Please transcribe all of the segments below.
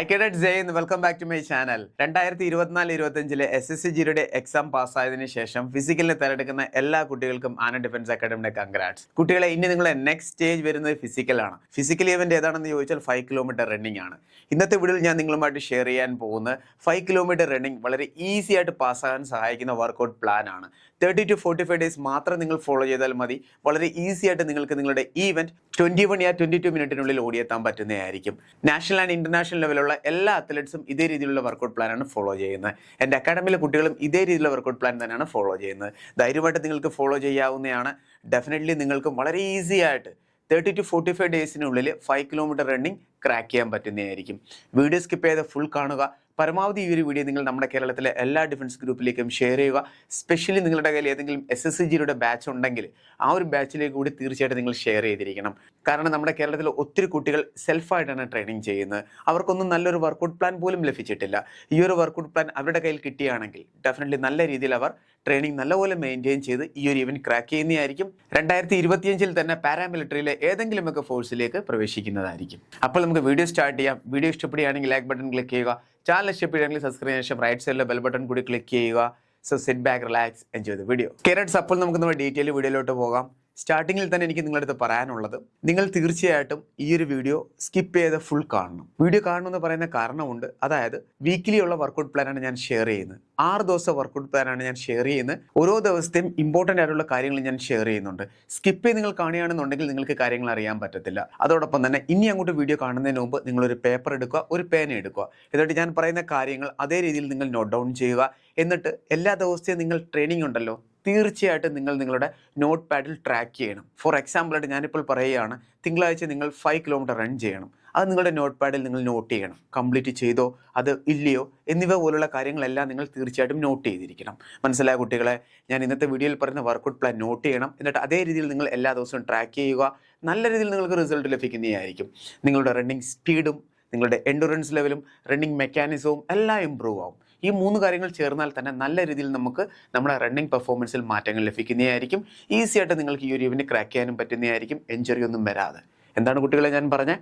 High cadet Jai welcome back to my channel രണ്ടായിരത്തി ഇരുപത്തിനാല് ഇരുപത്തഞ്ചിലെ എസ് എസ് സി ജിയുടെ എക്സാം പാസ്സായതിനു ശേഷം ഫിസിക്കലിനെ തിരഞ്ഞെടുക്കുന്ന എല്ലാ കുട്ടികൾക്കും ആന ഡിഫൻസ് അക്കാഡമിയുടെ കൺഗ്രാറ്റ്സ് കുട്ടികളെ ഇനി നിങ്ങളെ നെക്സ്റ്റ് സ്റ്റേജ് വരുന്നത് ഫിസിക്കലാണ് ഫിസിക്കൽ ഇവന്റ് ഏതാണെന്ന് ചോദിച്ചാൽ ഫൈവ് കിലോമീറ്റർ റണ്ണിംഗ് ആണ്. ഇന്നത്തെ വീഡിയോയിൽ ഞാൻ നിങ്ങളുമായിട്ട് ഷെയർ ചെയ്യാൻ പോകുന്നത് ഫൈവ് കിലോമീറ്റർ റണ്ണിംഗ് വളരെ ഈസി ആയിട്ട് പാസ്സാകാൻ സഹായിക്കുന്ന വർക്കൗട്ട് പ്ലാൻ ആണ്. Thirty to forty five days മാത്രം നിങ്ങൾ ഫോളോ ചെയ്താൽ മതി. വളരെ ഈസി ആയിട്ട് നിങ്ങൾക്ക് നിങ്ങളുടെ ഈവെന്റ് ട്വന്റി വൺ യാ ട്വന്റി ടു മിനിറ്റിനുള്ളിൽ ഓടിയെത്താൻ പറ്റുന്നതായിരിക്കും. നാഷണൽ ആൻഡ് ഇന്റർനാഷണൽ ലെവലുള്ള എല്ലാ അത്ലറ്റ്സും ഇതേ രീതിയിലുള്ള വർക്കൗട്ട് പ്ലാനാണ് ഫോളോ ചെയ്യുന്നത്. എന്റെ അക്കാഡമിയിലെ കുട്ടികളും ഇതേ രീതിയിലുള്ള വർക്കൗട്ട് പ്ലാൻ തന്നെയാണ് ഫോളോ ചെയ്യുന്നത്. ധൈര്യമായിട്ട് നിങ്ങൾക്ക് ഫോളോ ചെയ്യാവുന്നതാണ്. ഡെഫിനറ്റ്ലി നിങ്ങൾക്ക് വളരെ ഈസി ആയിട്ട് തേർട്ടി ടു ഫോർട്ടി ഫൈവ് ഡേയ്സിനുള്ളിൽ ഫൈവ് കിലോമീറ്റർ റണ്ണിങ് ക്രാക്ക് ചെയ്യാൻ പറ്റുന്നതായിരിക്കും. വീഡിയോ സ്കിപ്പ് ചെയ്ത് ഫുൾ കാണുക. പരമാവധി ഈ ഒരു വീഡിയോ നിങ്ങൾ നമ്മുടെ കേരളത്തിലെ എല്ലാ ഡിഫൻസ് ഗ്രൂപ്പിലേക്കും ഷെയർ ചെയ്യുക. സ്പെഷ്യലി നിങ്ങളുടെ കയ്യിൽ ഏതെങ്കിലും എസ് എസ് ജിയുടെ ബാച്ച് ഉണ്ടെങ്കിൽ ആ ഒരു ബാച്ചിലേക്ക് കൂടി തീർച്ചയായിട്ടും നിങ്ങൾ ഷെയർ ചെയ്തിരിക്കണം. കാരണം നമ്മുടെ കേരളത്തിൽ ഒത്തിരി കുട്ടികൾ സെൽഫായിട്ടാണ് ട്രെയിനിങ് ചെയ്യുന്നത്. അവർക്കൊന്നും നല്ലൊരു വർക്കൗട്ട് പ്ലാൻ പോലും ലഭിച്ചിട്ടില്ല. ഈ ഒരു വർക്കൗട്ട് പ്ലാൻ അവരുടെ കയ്യിൽ കിട്ടിയാണെങ്കിൽ ഡെഫിനറ്റ്ലി നല്ല രീതിയിൽ അവർ ട്രെയിനിങ് നല്ലപോലെ മെയിന്റെയിൻ ചെയ്ത് ഈ ഒരു ഇവന്റ് ക്രാക്ക് ചെയ്യുന്നതായിരിക്കും. രണ്ടായിരത്തി ഇരുപത്തിയഞ്ചിൽ തന്നെ പാരാമിലിറ്ററിയിലെ ഏതെങ്കിലുമൊക്കെ ഫോഴ്സിലേക്ക് പ്രവേശിക്കുന്നതായിരിക്കും. അപ്പോൾ നമുക്ക് വീഡിയോ സ്റ്റാർട്ട് ചെയ്യാം. വീഡിയോ ഇഷ്ടപ്പെടുകയാണെങ്കിൽ ലൈക്ക് ബട്ടൺ ക്ലിക്ക് ചെയ്യുക. ചാനൽ ഇഷ്ടപ്പെടുകയാണെങ്കിൽ സബ്സ്ക്രൈബ് ശേഷം റൈറ്റ് സൈഡിലെ ബെൽ ബട്ടൺ കൂടി ക്ലിക്ക് ചെയ്യുക. So sit back relax enjoy the video cadets അപ്പോൾ നമുക്ക് നമ്മുടെ ഡീറ്റെയിൽ വീഡിയോയിലോട്ട് പോകാം. സ്റ്റാർട്ടിങ്ങിൽ തന്നെ എനിക്ക് നിങ്ങളുടെ അടുത്ത് പറയാനുള്ളത്. നിങ്ങൾ തീർച്ചയായിട്ടും ഈ ഒരു വീഡിയോ സ്കിപ്പ് ചെയ്ത് ഫുൾ കാണണം. വീഡിയോ കാണണമെന്ന് പറയുന്ന കാരണമുണ്ട്. അതായത് വീക്കിലി ഉള്ള വർക്കൗട്ട് പ്ലാനാണ് ഞാൻ ഷെയർ ചെയ്യുന്നത്. ആറ് ദിവസത്തെ വർക്കൗട്ട് പ്ലാനാണ് ഞാൻ ഷെയർ ചെയ്യുന്നത്. ഓരോ ദിവസത്തെയും ഇമ്പോർട്ടന്റ് ആയിട്ടുള്ള കാര്യങ്ങൾ ഞാൻ ഷെയർ ചെയ്യുന്നുണ്ട്. സ്കിപ്പ് ചെയ്ത് നിങ്ങൾ കാണുകയാണെന്നുണ്ടെങ്കിൽ നിങ്ങൾക്ക് കാര്യങ്ങൾ അറിയാൻ പറ്റത്തില്ല. അതോടൊപ്പം തന്നെ ഇനി അങ്ങോട്ട് വീഡിയോ കാണുന്നതിന് മുമ്പ് നിങ്ങളൊരു പേപ്പർ എടുക്കുക ഒരു പേന എടുക്കുക. എന്നിട്ട് ഞാൻ പറയുന്ന കാര്യങ്ങൾ അതേ രീതിയിൽ നിങ്ങൾ നോട്ട് ഡൗൺ ചെയ്യുക. എന്നിട്ട് എല്ലാ ദിവസത്തെയും നിങ്ങൾ ട്രെയിനിങ് ഉണ്ടല്ലോ. തീർച്ചയായിട്ടും നിങ്ങൾ നിങ്ങളുടെ നോട്ട് പാഡിൽ ട്രാക്ക് ചെയ്യണം ഫോർ എക്സാമ്പിളായിട്ട് ഞാനിപ്പോൾ പറയുകയാണ് തിങ്കളാഴ്ച നിങ്ങൾ ഫൈവ് കിലോമീറ്റർ റൺ ചെയ്യണം. അത് നിങ്ങളുടെ നോട്ട് പാഡിൽ നിങ്ങൾ നോട്ട് ചെയ്യണം. കംപ്ലീറ്റ് ചെയ്തോ അത് ഇല്ലയോ എന്നിവ പോലുള്ള കാര്യങ്ങളെല്ലാം നിങ്ങൾ തീർച്ചയായിട്ടും നോട്ട് ചെയ്തിരിക്കണം. മനസ്സിലായ കുട്ടികളെ ഞാൻ ഇന്നത്തെ വീഡിയോയിൽ പറയുന്ന വർക്കൗട്ട് പ്ലാൻ നോട്ട് ചെയ്യണം. എന്നിട്ട് അതേ രീതിയിൽ നിങ്ങൾ എല്ലാ ദിവസവും ട്രാക്ക് ചെയ്യുക. നല്ല രീതിയിൽ നിങ്ങൾക്ക് റിസൾട്ട് ലഭിക്കുന്നതായിരിക്കും. നിങ്ങളുടെ റണ്ണിങ് സ്പീഡും നിങ്ങളുടെ എൻഡുറൻസ് ലെവലും റണ്ണിങ് മെക്കാനിസവും എല്ലാം ഇമ്പ്രൂവ് ആവും. ഈ മൂന്ന് കാര്യങ്ങൾ ചേർന്നാൽ തന്നെ നല്ല രീതിയിൽ നമുക്ക് നമ്മുടെ റണ്ണിങ് പെർഫോമൻസിൽ മാറ്റങ്ങൾ ലഭിക്കുന്നതായിരിക്കും. ഈസി ആയിട്ട് നിങ്ങൾക്ക് ഈ ഒരു ഇവന് ക്രാക്ക് ചെയ്യാനും പറ്റുന്നതായിരിക്കും. എഞ്ചറി ഒന്നും വരാതെ. എന്താണ് കുട്ടികളെ ഞാൻ പറഞ്ഞ?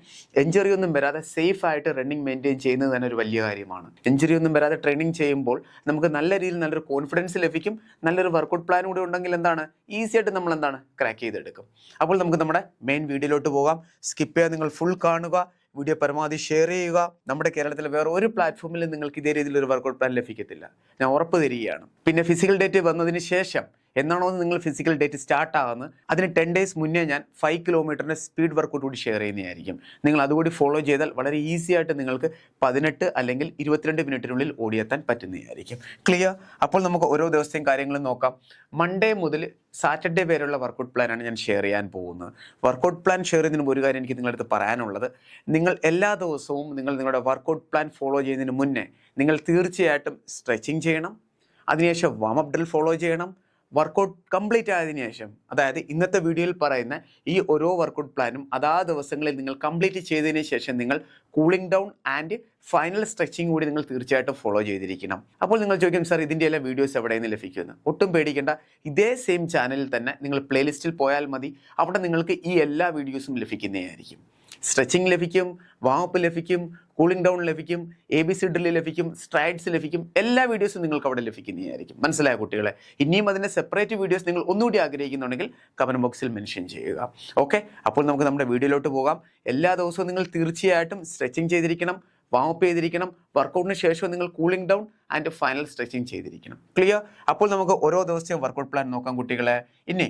എഞ്ചറി ഒന്നും വരാതെ സേഫ് ആയിട്ട് റണ്ണിങ് മെയിന്റെയിൻ ചെയ്യുന്നത് തന്നെ ഒരു വലിയ കാര്യമാണ്. എഞ്ചറി ഒന്നും വരാതെ ട്രെയിനിങ് ചെയ്യുമ്പോൾ നമുക്ക് നല്ല രീതിയിൽ നല്ലൊരു കോൺഫിഡൻസ് ലഭിക്കും. നല്ലൊരു വർക്കൗട്ട് പ്ലാൻ കൂടി ഉണ്ടെങ്കിൽ എന്താണ്? ഈസി ആയിട്ട് നമ്മൾ എന്താണ്? ക്രാക്ക് ചെയ്തെടുക്കും. അപ്പോൾ നമുക്ക് നമ്മുടെ മെയിൻ വീഡിയോയിലോട്ട് പോകാം. സ്കിപ്പ് ചെയ്യാൻ നിങ്ങൾ ഫുൾ കാണുക. വീഡിയോ പരമാവധി ഷെയർ ചെയ്യുക. നമ്മുടെ കേരളത്തിലെ വേറെ ഒരു പ്ലാറ്റ്ഫോമിലും നിങ്ങൾക്ക് ഇതേ രീതിയിൽ ഒരു വർക്കൗട്ട് പ്ലാൻ ലഭിക്കത്തില്ല. ഞാൻ ഉറപ്പ് തരികയാണ്. പിന്നെ ഫിസിക്കൽ ഡേറ്റ് വന്നതിന് ശേഷം എന്നാണോ നിങ്ങൾ ഫിസിക്കൽ ഡേറ്റ് സ്റ്റാർട്ട് ആകുന്നത് അതിന് ടെൻ ഡേയ്സ് മുന്നേ ഞാൻ ഫൈവ് കിലോമീറ്ററിന്റെ സ്പീഡ് വർക്കൗട്ട് കൂടി ഷെയർ ചെയ്യുന്നതായിരിക്കും. നിങ്ങൾ അതുകൂടി ഫോളോ ചെയ്താൽ വളരെ ഈസി ആയിട്ട് നിങ്ങൾക്ക് പതിനെട്ട് അല്ലെങ്കിൽ ഇരുപത്തിരണ്ട് മിനിറ്റിനുള്ളിൽ ഓടിയെത്താൻ പറ്റുന്നതായിരിക്കും. ക്ലിയർ അപ്പോൾ നമുക്ക് ഓരോ ദിവസത്തെയും കാര്യങ്ങളും നോക്കാം. മൺഡേ മുതൽ സാറ്റർഡേ വരെയുള്ള വർക്കൗട്ട് പ്ലാനാണ് ഞാൻ ഷെയർ ചെയ്യാൻ പോകുന്നത്. വർക്കൗട്ട് പ്ലാൻ ഷെയർ ചെയ്യുന്നതിന് ഒരു കാര്യം എനിക്ക് നിങ്ങളടുത്ത് പറയാനുള്ളത്. നിങ്ങൾ എല്ലാ ദിവസവും നിങ്ങൾ നിങ്ങളുടെ വർക്കൗട്ട് പ്ലാൻ ഫോളോ ചെയ്യുന്നതിന് മുന്നേ നിങ്ങൾ തീർച്ചയായിട്ടും സ്ട്രെച്ചിങ് ചെയ്യണം. അതിനുശേഷം വാം ഡ്രിൽ ഫോളോ ചെയ്യണം. വർക്കൗട്ട് കംപ്ലീറ്റ് ആയതിനു ശേഷം അതായത് ഇന്നത്തെ വീഡിയോയിൽ പറയുന്ന ഈ ഓരോ വർക്കൗട്ട് പ്ലാനും അതാ ദിവസങ്ങളിൽ നിങ്ങൾ കംപ്ലീറ്റ് ചെയ്തതിന് ശേഷം നിങ്ങൾ cooling down and final stretching കൂടി നിങ്ങൾ തീർച്ചയായിട്ടും ഫോളോ ചെയ്തിരിക്കണം. അപ്പോൾ നിങ്ങൾ ചോദിക്കും സാർ ഇതിന്റെ എല്ലാം വീഡിയോസ് എവിടെ നിന്ന് ലഭിക്കുമെന്ന്? ഒട്ടും പേടിക്കേണ്ട. ഇതേ സെയിം ചാനലിൽ തന്നെ നിങ്ങൾ പ്ലേലിസ്റ്റിൽ പോയാൽ മതി. അവിടെ നിങ്ങൾക്ക് ഈ എല്ലാ വീഡിയോസും ലഭിക്കുന്നതായിരിക്കും. സ്ട്രെച്ചിങ് ലഭിക്കും വാമപ്പ് ലഭിക്കും കൂളിംഗ് ഡൗൺ ലഭിക്കും എ ബി സി ഡ്രില്ല് ലഭിക്കും സ്ട്രൈഡ്സ് ലഭിക്കും എല്ലാ വീഡിയോസും നിങ്ങൾക്ക് അവിടെ ലഭിക്കുന്നതായിരിക്കും. മനസ്സിലായ കുട്ടികളെ? ഇനിയും അതിന്റെ സെപ്പറേറ്റ് വീഡിയോസ് നിങ്ങൾ ഒന്നുകൂടി ആഗ്രഹിക്കുന്നുണ്ടെങ്കിൽ കമന്റ് ബോക്സിൽ മെൻഷൻ ചെയ്യുക. ഓക്കെ അപ്പോൾ നമുക്ക് നമ്മുടെ വീഡിയോയിലോട്ട് പോകാം. എല്ലാ ദിവസവും നിങ്ങൾ തീർച്ചയായിട്ടും സ്ട്രെച്ചിങ് ചെയ്തിരിക്കണം വാമപ്പ് ചെയ്തിരിക്കണം വർക്കൗട്ടിന് ശേഷം നിങ്ങൾ cooling down and final stretching ചെയ്തിരിക്കണം. ക്ലിയർ അപ്പോൾ നമുക്ക് ഓരോ ദിവസത്തെയും വർക്കൗട്ട് പ്ലാൻ നോക്കാം കുട്ടികളെ. ഇനി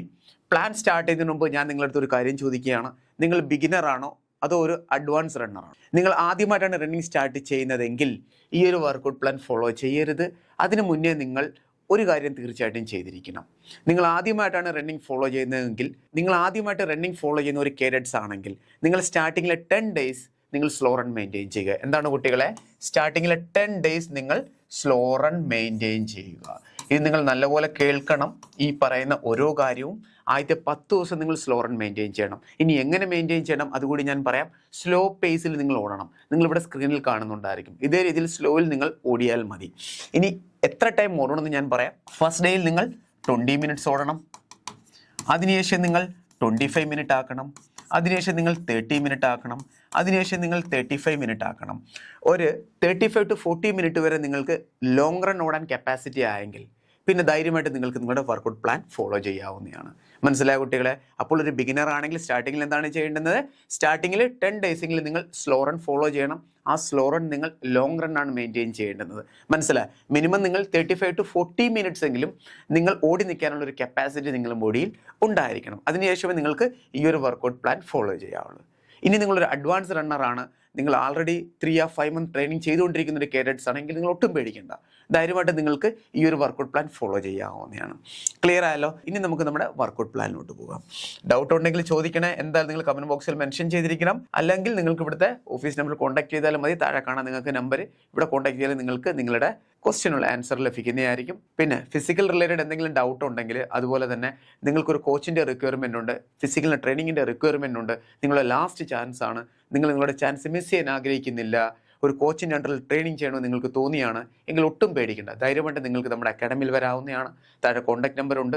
പ്ലാൻ സ്റ്റാർട്ട് ചെയ്യുന്നതിന് മുമ്പ് ഞാൻ നിങ്ങളടുത്ത് ഒരു കാര്യം ചോദിക്കുകയാണ്. നിങ്ങൾ ബിഗിനർ ആണോ? അതോ ഒരു അഡ്വാൻസ് റണ്ണറാണ് നിങ്ങൾ ആദ്യമായിട്ടാണ് റണ്ണിങ് സ്റ്റാർട്ട് ചെയ്യുന്നതെങ്കിൽ ഈ ഒരു വർക്കൗട്ട് പ്ലാൻ ഫോളോ ചെയ്യരുത്. അതിനു മുന്നേ നിങ്ങൾ ഒരു കാര്യം തീർച്ചയായിട്ടും ചെയ്തിരിക്കണം. നിങ്ങൾ ആദ്യമായിട്ടാണ് റണ്ണിങ് ഫോളോ ചെയ്യുന്നതെങ്കിൽ നിങ്ങൾ ആദ്യമായിട്ട് റണ്ണിങ് ഫോളോ ചെയ്യുന്ന ഒരു കേഡറ്റ്സ് ആണെങ്കിൽ നിങ്ങൾ സ്റ്റാർട്ടിങ്ങിലെ ടെൻ ഡേയ്സ് നിങ്ങൾ സ്ലോ റൺ മെയിന്റെയിൻ ചെയ്യുക. എന്താണ് കുട്ടികളെ? സ്റ്റാർട്ടിങ്ങിലെ ടെൻ ഡേയ്സ് നിങ്ങൾ സ്ലോ റൺ മെയിന്റെയിൻ ചെയ്യുക. ഇത് നിങ്ങൾ നല്ലപോലെ കേൾക്കണം ഈ പറയുന്ന ഓരോ കാര്യവും. ആദ്യത്തെ പത്ത് ദിവസം നിങ്ങൾ സ്ലോ റൺ മെയിന്റെയിൻ ചെയ്യണം. ഇനി എങ്ങനെ മെയിന്റെയിൻ ചെയ്യണം? അതുകൂടി ഞാൻ പറയാം. സ്ലോ പേസിൽ നിങ്ങൾ ഓടണം. നിങ്ങളിവിടെ സ്ക്രീനിൽ കാണുന്നുണ്ടായിരിക്കും. ഇതേ രീതിയിൽ സ്ലോയിൽ നിങ്ങൾ ഓടിയാൽ മതി. ഇനി എത്ര ടൈം ഓടണമെന്ന് ഞാൻ പറയാം. ഫസ്റ്റ് ഡേയിൽ നിങ്ങൾ ട്വന്റി മിനിറ്റ്സ് ഓടണം. അതിനുശേഷം നിങ്ങൾ ട്വന്റി ഫൈവ് മിനിറ്റ് ആക്കണം. അതിനുശേഷം നിങ്ങൾ തേർട്ടി മിനിറ്റ് ആക്കണം. അതിനുശേഷം നിങ്ങൾ തേർട്ടി ഫൈവ് മിനിറ്റ് ആക്കണം. ഒരു thirty five to forty minute വരെ നിങ്ങൾക്ക് ലോങ് റൺ ഓടാൻ കപ്പാസിറ്റി ആയെങ്കിൽ പിന്നെ ധൈര്യമായിട്ട് നിങ്ങൾക്ക് നിങ്ങളുടെ വർക്കൗട്ട് പ്ലാൻ ഫോളോ ചെയ്യാവുന്നതാണ്. മനസ്സിലായ കുട്ടികളെ? അപ്പോൾ ഒരു ബിഗിനർ ആണെങ്കിൽ സ്റ്റാർട്ടിങ്ങിൽ എന്താണ് ചെയ്യേണ്ടത്? സ്റ്റാർട്ടിങ്ങിൽ ടെൻ ഡേയ്സെങ്കിലും നിങ്ങൾ സ്ലോ റൺ ഫോളോ ചെയ്യണം. ആ സ്ലോ റൺ നിങ്ങൾ ലോങ് റൺ ആണ് മെയിന്റെയിൻ ചെയ്യേണ്ടത്. മനസ്സിലായി? മിനിമം നിങ്ങൾ thirty five to forty minutes എങ്കിലും നിങ്ങൾ ഓടി നിൽക്കാനുള്ള ഒരു കപ്പാസിറ്റി നിങ്ങളുടെ ബോഡിയിൽ ഉണ്ടായിരിക്കണം. അതിനുശേഷമേ നിങ്ങൾക്ക് ഈ ഒരു വർക്കൗട്ട് പ്ലാൻ ഫോളോ ചെയ്യാവുള്ളൂ. ഇനി നിങ്ങളൊരു അഡ്വാൻസ് റണ്ണറാണ് നിങ്ങൾ ആൾറെഡി ത്രീ ആ ഫൈവ് മന്ത് ട്രെയിനിങ് ചെയ്തുകൊണ്ടിരിക്കുന്ന ഒരു കേഡറ്റ്സ് ആണെങ്കിൽ നിങ്ങൾ ഒട്ടും പേടിക്കേണ്ട. ധൈര്യമായിട്ട് നിങ്ങൾക്ക് ഈ ഒരു വർക്കൗട്ട് പ്ലാൻ ഫോളോ ചെയ്യാവുന്നതാണ്. ക്ലിയർ ആയല്ലോ? ഇനി നമുക്ക് നമ്മുടെ വർക്കൗട്ട് പ്ലാനിലോട്ട് പോകാം. ഡൗട്ട് ഉണ്ടെങ്കിൽ ചോദിക്കണേ. എന്തായാലും നിങ്ങൾ കമന്റ് ബോക്സിൽ മെൻഷൻ ചെയ്തിരിക്കണം. അല്ലെങ്കിൽ നിങ്ങൾക്ക് ഇവിടുത്തെ ഓഫീസ് നമ്പർ കോൺടാക്ട് ചെയ്താലും മതി. താഴെ കാണാൻ നിങ്ങൾക്ക് നമ്പർ ഇവിടെ കോൺടാക്ട് ചെയ്താൽ നിങ്ങൾക്ക് നിങ്ങളുടെ ക്വസ്റ്റ്യനുള്ള ആൻസർ ലഭിക്കുന്നതായിരിക്കും. പിന്നെ ഫിസിക്കൽ റിലേറ്റഡ് എന്തെങ്കിലും ഡൗട്ട് ഉണ്ടെങ്കിൽ അതുപോലെ തന്നെ നിങ്ങൾക്കൊരു കോച്ചിന്റെ റിക്വയർമെന്റ് ഉണ്ട് ഫിസിക്കലിന് ട്രെയിനിങ്ങിന്റെ റിക്വയർമെന്റ് ഉണ്ട്. നിങ്ങളുടെ ലാസ്റ്റ് ചാൻസ് ആണ്. നിങ്ങൾ നിങ്ങളുടെ ചാൻസ് മിസ് ചെയ്യാൻ ആഗ്രഹിക്കുന്നില്ല. ഒരു കോച്ചിന്റെ അണ്ടറിൽ ട്രെയിനിങ് ചെയ്യണമെന്ന് നിങ്ങൾക്ക് തോന്നിയാണ്. എങ്കിൽ ഒട്ടും പേടിക്കേണ്ട. ധൈര്യമായിട്ട് നിങ്ങൾക്ക് നമ്മുടെ അക്കാഡമിയിൽ വരാവുന്നതാണ്. താഴെ കോൺടാക്ട് നമ്പർ ഉണ്ട്.